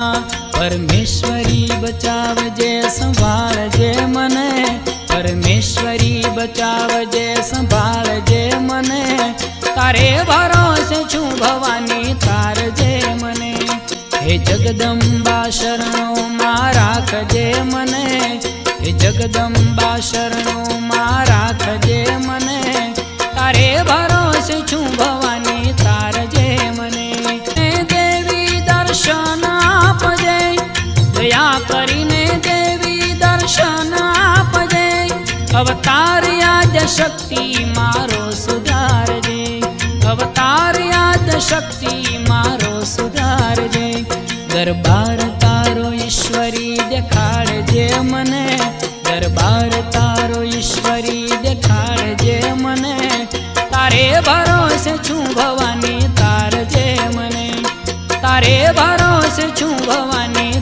પરમેશ્વરી બચાવજે, સંભાળજે મને. પરમેશ્વરી બચાવજે, સંભાળજે મને. તારે ભરોસે છું ભવાની, તારજે મને. હે જગદંબા શરણોમાં રાખજે મને. હે જગદંબા શરણો માં દયા કરીને દેવી દર્શન આપજે. અવતાર યાદ શક્તિ મારો સુધારજે. અવતાર યાદ શક્તિ મારો સુધારજે. દરબાર તારો ઈશ્વરી દેખાડજે મને. દરબાર તારો ઈશ્વરી દેખાડજે મને. તારે ભરોસે છું ભવાની તારજે મને. તારે ભરોસે છું ભવાની